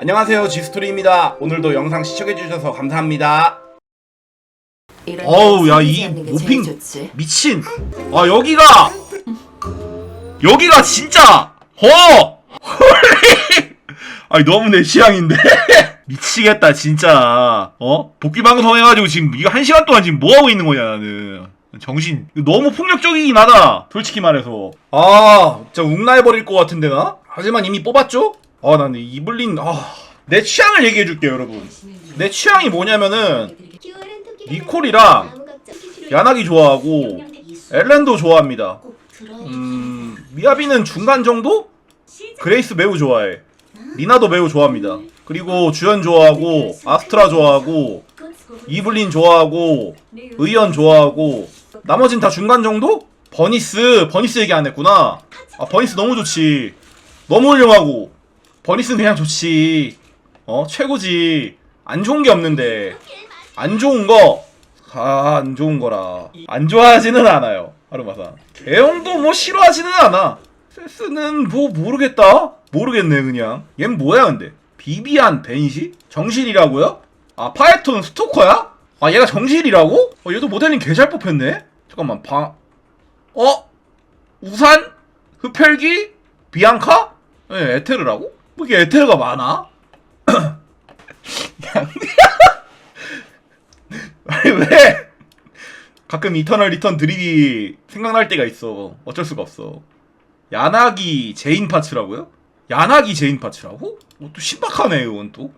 안녕하세요. 지스토리입니다. 오늘도 영상 시청해주셔서 감사합니다. 어우 야, 야이 이 모핑 미친. 아 여기가 여기가 진짜 어! 헐리. 아니 너무 내 취향인데. 미치겠다 진짜. 어? 복귀 방송 해가지고 지금 이거 한 시간 동안 지금 뭐 하고 있는 거냐 나는. 정신 너무 폭력적이긴 하다 솔직히 말해서. 아 진짜 웅나해 버릴 것 같은데 나? 하지만 이미 뽑았죠 아 나는 이블린 아 내 취향을 얘기해 줄게요 여러분 내 취향이 뭐냐면은 니콜이랑 야나기 좋아하고 엘렌도 좋아합니다 음, 미야비는 중간 정도? 그레이스 매우 좋아해. 리나도 매우 좋아합니다. 그리고 주연 좋아하고, 아스트라 좋아하고, 이블린 좋아하고, 의연 좋아하고, 나머진 다 중간 정도? 버니스, 버니스 얘기 안 했구나. 아, 버니스 너무 좋지. 너무 훌륭하고, 버니스는 그냥 좋지. 어, 최고지. 안 좋은 게 없는데. 안 좋은 거, 아, 안 좋은 거라. 안 좋아하지는 않아요. 하루마사. 개형도 뭐 싫어하지는 않아. 세스는 뭐 모르겠다. 모르겠네 그냥. 얜 뭐야 근데? 비비안 벤시? 정실이라고요? 아 파에톤 스토커야? 아 얘가 정실이라고? 어 얘도 모델링 개 잘 뽑혔네. 잠깐만 방. 어? 우산? 흡혈귀? 비앙카? 예 에테르라고? 뭐 이게 에테르가 많아? 아니 왜? 가끔 이터널 리턴 드립이 생각날 때가 있어. 어쩔 수가 없어. 야나기 제인 파츠라고요? 야나기 제인 파츠라고? 어, 또 신박하네 이건 또.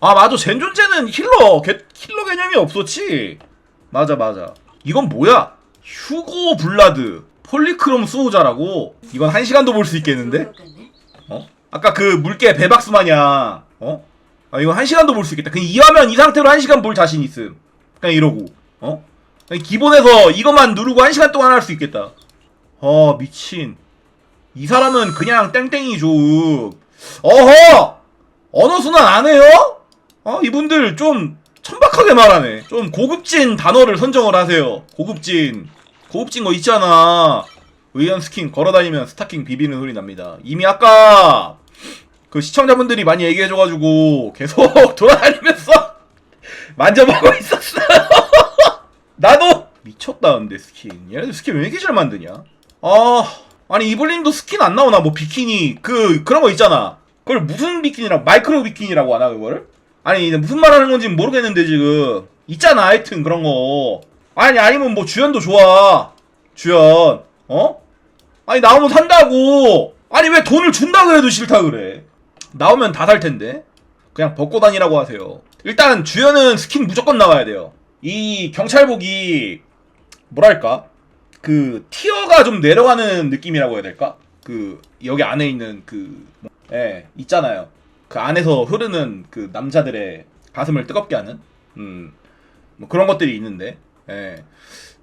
아 맞아 젠존제는 힐러 개, 힐러 개념이 없었지. 맞아 맞아. 이건 뭐야? 휴고 블라드 폴리크롬 수호자라고? 이건 한 시간도 볼 수 있겠는데? 어? 아까 그 물개 배박스 마냥 어? 아 이건 한 시간도 볼 수 있겠다. 그냥 이하면 이 상태로 한 시간 볼 자신 있음. 그냥 이러고 어? 그냥 기본에서 이것만 누르고 한 시간 동안 할 수 있겠다. 어 미친. 이 사람은 그냥 땡땡이 좀. 어허! 언어 순환 안 해요? 어 이분들 좀 천박하게 말하네. 좀 고급진 단어를 선정을 하세요. 고급진. 고급진 거 있잖아. 의연 스킨 걸어다니면 스타킹 비비는 소리 납니다. 이미 아까 그 시청자분들이 많이 얘기해줘가지고 계속 돌아다니면서 만져보고 있었어요. 나도 미쳤다 근데 스킨. 얘네들 스킨 왜 이렇게 잘 만드냐? 아 아니 이블린도 스킨 안 나오나 뭐 비키니 그 그런 거 있잖아. 그걸 무슨 비키니라고 마이크로 비키니라고 하나 그거를? 아니 무슨 말 하는 건지 모르겠는데 지금 있잖아 하여튼 그런 거. 아니 아니면 뭐 주연도 좋아. 주연 어? 아니 나오면 산다고. 아니 왜 돈을 준다 그래도 싫다 그래. 나오면 다 살 텐데. 그냥 벗고 다니라고 하세요. 일단 주연은 스킨 무조건 나와야 돼요. 이 경찰복이 뭐랄까 그 티어가 좀 내려가는 느낌이라고 해야 될까? 그 여기 안에 있는 그 뭐, 예, 있잖아요. 그 안에서 흐르는 그 남자들의 가슴을 뜨겁게 하는 음. 뭐 그런 것들이 있는데. 예.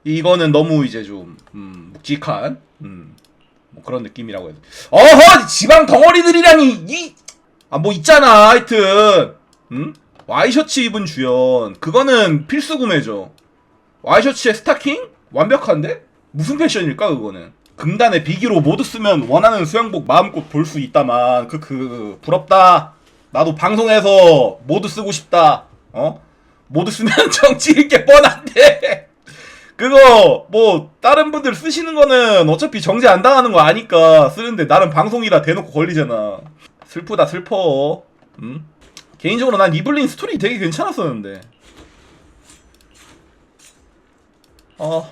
이거는 너무 이제 좀 음, 묵직한 음. 뭐 그런 느낌이라고 해야 돼. 어허! 지방 덩어리들이라니 이 아 뭐 있잖아. 하여튼 음? 와이셔츠 입은 주연 그거는 필수 구매죠 와이셔츠에 스타킹? 완벽한데? 무슨 패션일까 그거는 금단의 비기로 모두 쓰면 원하는 수영복 마음껏 볼 수 있다만 그, 그 부럽다 나도 방송에서 모두 쓰고 싶다 어? 모두 쓰면 정치일 게 뻔한데 그거 뭐 다른 분들 쓰시는 거는 어차피 정지 안 당하는 거 아니까 쓰는데 나는 방송이라 대놓고 걸리잖아 슬프다 슬퍼 응? 개인적으로 난 이블린 스토리 되게 괜찮았었는데. 어,